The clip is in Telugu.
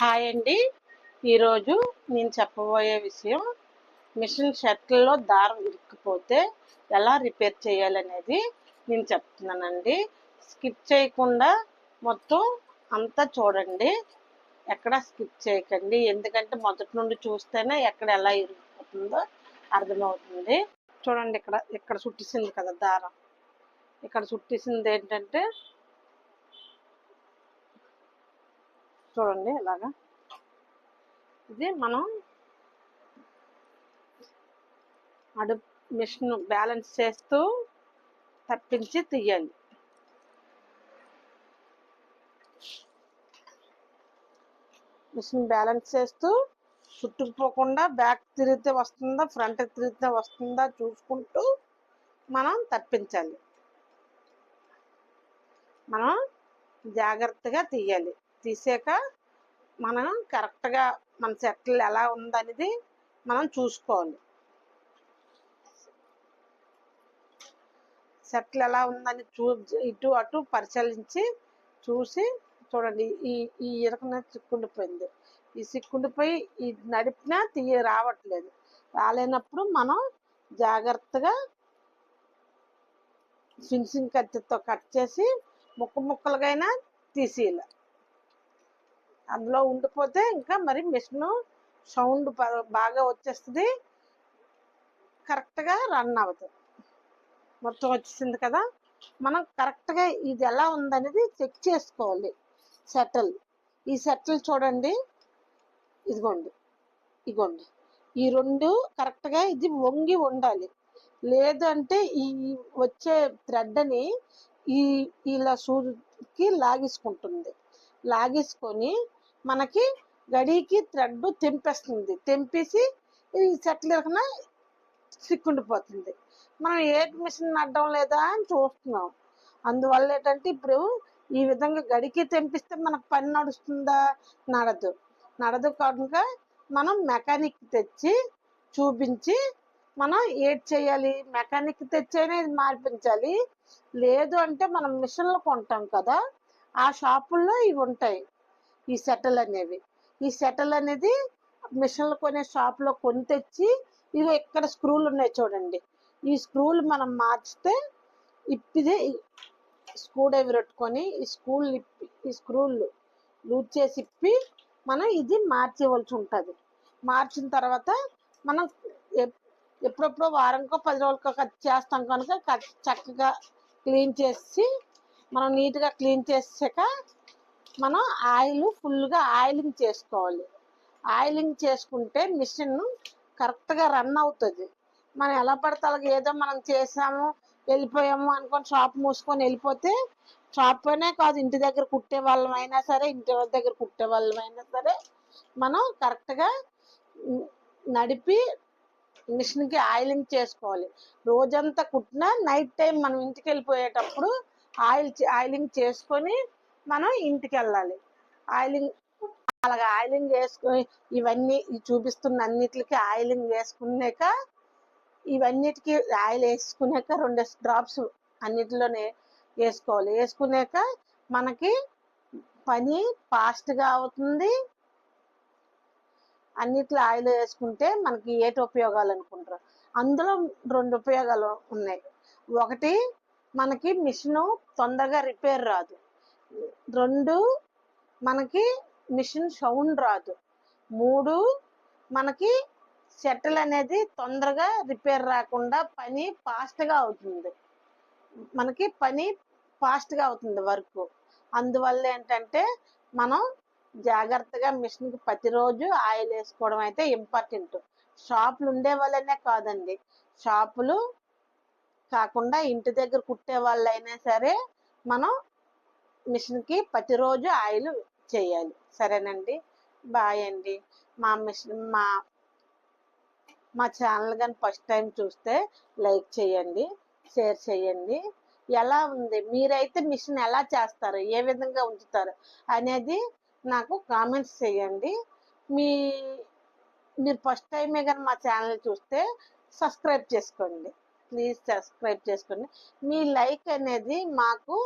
హాయ్ అండి. ఈరోజు నేను చెప్పబోయే విషయం మిషన్ షర్ట్లలో దారం ఇరుక్కుపోతే ఎలా రిపేర్ చేయాలనేది నేను చెప్తున్నానండి. స్కిప్ చేయకుండా మొత్తం అంతా చూడండి. ఎక్కడ స్కిప్ చేయకండి. ఎందుకంటే మొదటి నుండి చూస్తేనే ఎక్కడ ఎలా ఇరిగిపోతుందో అర్థమవుతుంది. చూడండి ఇక్కడ ఇక్కడ చుట్టేసింది కదా దారం. ఇక్కడ చుట్టేసింది ఏంటంటే చూడండి ఇలాగా. ఇది మనం అడు మిషన్ బ్యాలెన్స్ చేస్తూ తప్పించి తీయాలి. మిషన్ బ్యాలెన్స్ చేస్తూ చుట్టుకుపోకుండా బ్యాక్ తిరిగితే వస్తుందా ఫ్రంట్ తిరిగితే వస్తుందా చూసుకుంటూ మనం తప్పించాలి. మనం జాగ్రత్తగా తీయాలి. తీసాక మనం కరెక్ట్గా మన సెటిల్ ఎలా ఉందనేది మనం చూసుకోవాలి. సెటిల్ ఎలా ఉందని చూ ఇటు అటు పరిశీలించి చూసి చూడండి ఈ ఈ ఇరకన చిక్కుండిపోయింది ఈ చిక్కుండిపోయి ఈ నడిపినా తీయ రావట్లేదు. రాలేనప్పుడు మనం జాగ్రత్తగా ఫినిషింగ్ కత్తితో కట్ చేసి ముక్క ముక్కలుగైనా తీసేయాలి. అందులో ఉండిపోతే ఇంకా మరి మిషన్ సౌండ్ బాగా వచ్చేస్తుంది. కరెక్ట్గా రన్ అవుతుంది. మొత్తం వచ్చేసింది కదా. మనం కరెక్ట్గా ఇది ఎలా ఉందనేది చెక్ చేసుకోవాలి. సెటిల్. ఈ సెటిల్ చూడండి. ఇదిగోండి. ఇదిగోండి. ఈ రెండు కరెక్ట్గా ఇది వంగి ఉండాలి. లేదు అంటే ఈ వచ్చే థ్రెడ్ని ఈ ఇలా సూదికి లాగేసుకుంటుంది. లాగేసుకొని మనకి గడికి థ్రెడ్ తెంపేస్తుంది. తెంపేసి ఈ సెటిల్ సిక్కుండిపోతుంది. మనం ఏ మిషన్ అడ్డం లేదా అని చూస్తున్నాం. అందువల్ల ఏంటంటే ఇప్పుడు ఈ విధంగా గడికి తెంపిస్తే మనకు పని నడుస్తుందా? నడదు. నడదు కనుక మనం మెకానిక్ తెచ్చి చూపించి మనం ఏడ్ చేయాలి? మెకానిక్ తెచ్చైనా ఇది మార్పించాలి. లేదు అంటే మనం మిషన్లు కొంటాం కదా ఆ షాపుల్లో ఇవి ఉంటాయి. ఈ సెటల్ అనేవి. ఈ సెటల్ అనేది మిషన్లు కొనే షాప్లో కొని తెచ్చి ఇవి ఇక్కడ స్క్రూలు ఉన్నాయి చూడండి. ఈ స్క్రూలు మనం మార్చితే ఇప్పిదే స్క్రూ డ్రైవర్ పెట్టుకొని ఈ స్క్రూలు ఇప్పి ఈ స్క్రూలు లూజ్ చేసి ఇప్పి మనం ఇది మార్చేవలసి ఉంటుంది. మార్చిన తర్వాత మనం ఎప్పుడెప్పుడో వారంకో పది రోజులకో కట్ చేస్తాం కనుక కట్ చక్కగా క్లీన్ చేసి మనం నీట్గా క్లీన్ చేసాక మనం ఆయిల్ ఫుల్గా ఆయిలింగ్ చేసుకోవాలి. ఆయిలింగ్ చేసుకుంటే మిషన్ కరెక్ట్గా రన్ అవుతుంది. మనం ఎలా పడితే ఏదో మనం చేసాము వెళ్ళిపోయాము అనుకొని షాప్ మూసుకొని వెళ్ళిపోతే షాప్నే కాదు ఇంటి దగ్గర కుట్టే వాళ్ళమైనా సరే ఇంటి దగ్గర కుట్టే వాళ్ళమైనా సరే మనం కరెక్ట్గా నడిపి మిషన్కి ఆయిలింగ్ చేసుకోవాలి. రోజంతా కుట్టినా నైట్ టైం మనం ఇంటికి వెళ్ళిపోయేటప్పుడు ఆయిల్ ఆయిలింగ్ చేసుకొని మనం ఇంటికి వెళ్ళాలి ఆయిలింగ్ అలాగా ఆయిలింగ్ వేసుకుని ఇవన్నీ చూపిస్తున్న అన్నిటికి ఆయిలింగ్ వేసుకున్నాక ఇవన్నిటికి ఆయిల్ వేసుకున్నాక రెండు డ్రాప్స్ అన్నిటిలోనే వేసుకోవాలి. వేసుకున్నాక మనకి పని ఫాస్ట్గా అవుతుంది. అన్నిట్లో ఆయిల్ వేసుకుంటే మనకి ఏటి ఉపయోగాలు అనుకుంటారు. అందులో రెండు ఉపయోగాలు ఉన్నాయి. ఒకటి మనకి మిషన్ తొందరగా రిపేర్ రాదు. రెండు మనకి మిషన్ సౌండ్ రాదు. మూడు మనకి సెటిల్ అనేది తొందరగా రిపేర్ రాకుండా పని ఫాస్ట్గా అవుతుంది. మనకి పని ఫాస్ట్గా అవుతుంది వర్క్. అందువల్ల ఏంటంటే మనం జాగ్రత్తగా మిషన్కి ప్రతిరోజు ఆయిల్ వేసుకోవడం అయితే ఇంపార్టెంట్. షాపులు ఉండే వాళ్ళనే కాదండి. షాపులు కాకుండా ఇంటి దగ్గర కుట్టే వాళ్ళైనా సరే మనం మిషన్కి ప్రతిరోజు ఆయిల్ చేయాలి. సరేనండి? బాయ్ అండి. మా మిషన్ మా మా ఛానల్ కానీ ఫస్ట్ టైం చూస్తే లైక్ చేయండి షేర్ చేయండి. ఎలా ఉంది? మీరైతే మిషన్ ఎలా చేస్తారు? ఏ విధంగా ఉంచుతారు? అనేది నాకు కామెంట్స్ చేయండి. మీ మీరు ఫస్ట్ టైమే కానీ మా ఛానల్ చూస్తే సబ్స్క్రైబ్ చేసుకోండి. ప్లీజ్ సబ్స్క్రైబ్ చేసుకోండి. మీ లైక్ అనేది మాకు